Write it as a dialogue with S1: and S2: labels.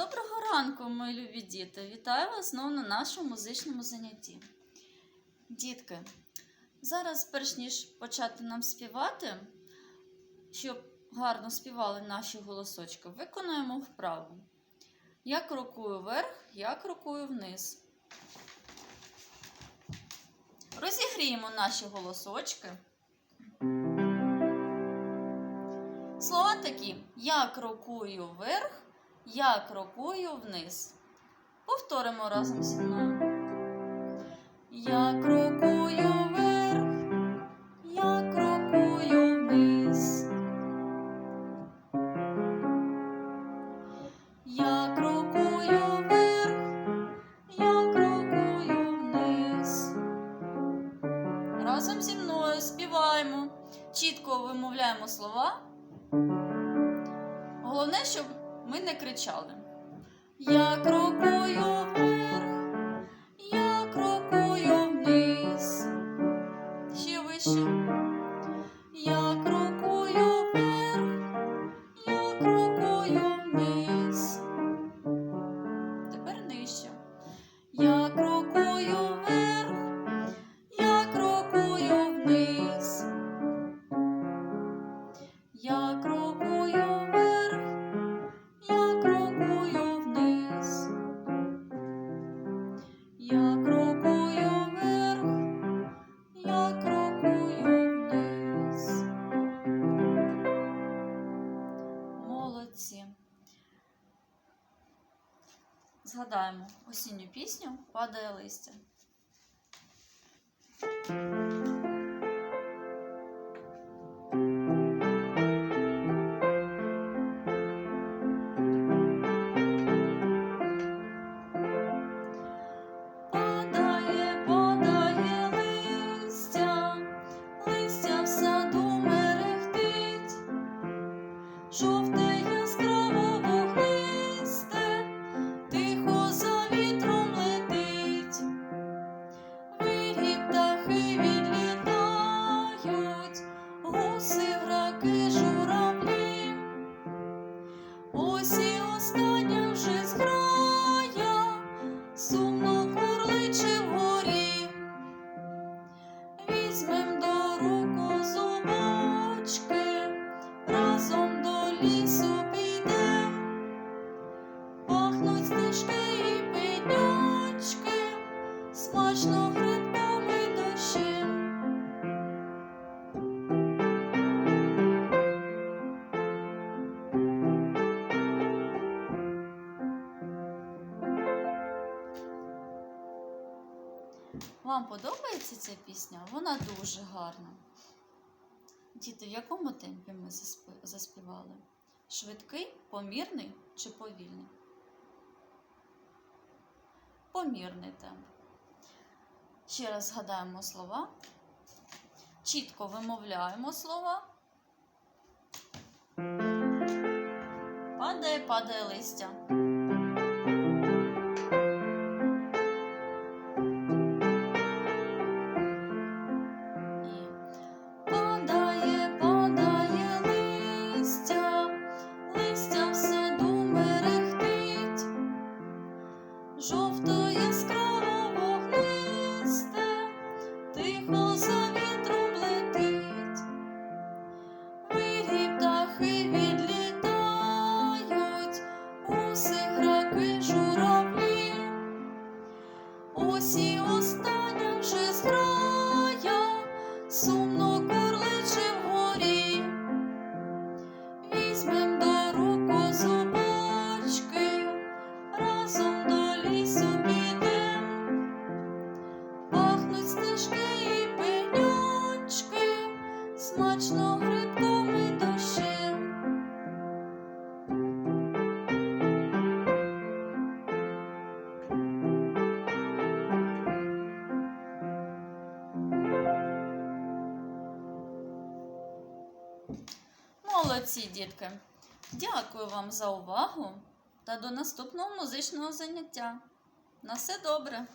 S1: Доброго ранку, мої любі діти! Вітаю вас знову на нашому музичному занятті. Дітки, зараз, перш ніж почати нам співати, щоб гарно співали наші голосочки, виконуємо вправу. Я крокую вверх, я крокую вниз. Розігріємо наші голосочки. Слова такі: я крокую вверх, я крокую вниз. Повторимо разом зі мною. Я крокую вверх, я крокую вниз. Я крокую вверх, я крокую вниз. Разом зі мною співаємо, чітко вимовляємо слова. Головне, щоб ми не кричали. Я крокую Згадаємо осінню пісню Падає листя. bırakışım Вам подобається ця пісня? Вона дуже гарна. Діти, в якому темпі ми заспівали? Швидкий, помірний чи повільний? Помірний темп. Ще раз згадаємо слова. Чітко вимовляємо слова. Падає, падає листя. Жовто яскраво вогнисте, смачно грибком і дощем. Молодці, дітки! Дякую вам за увагу та до наступного музичного заняття. На все добре!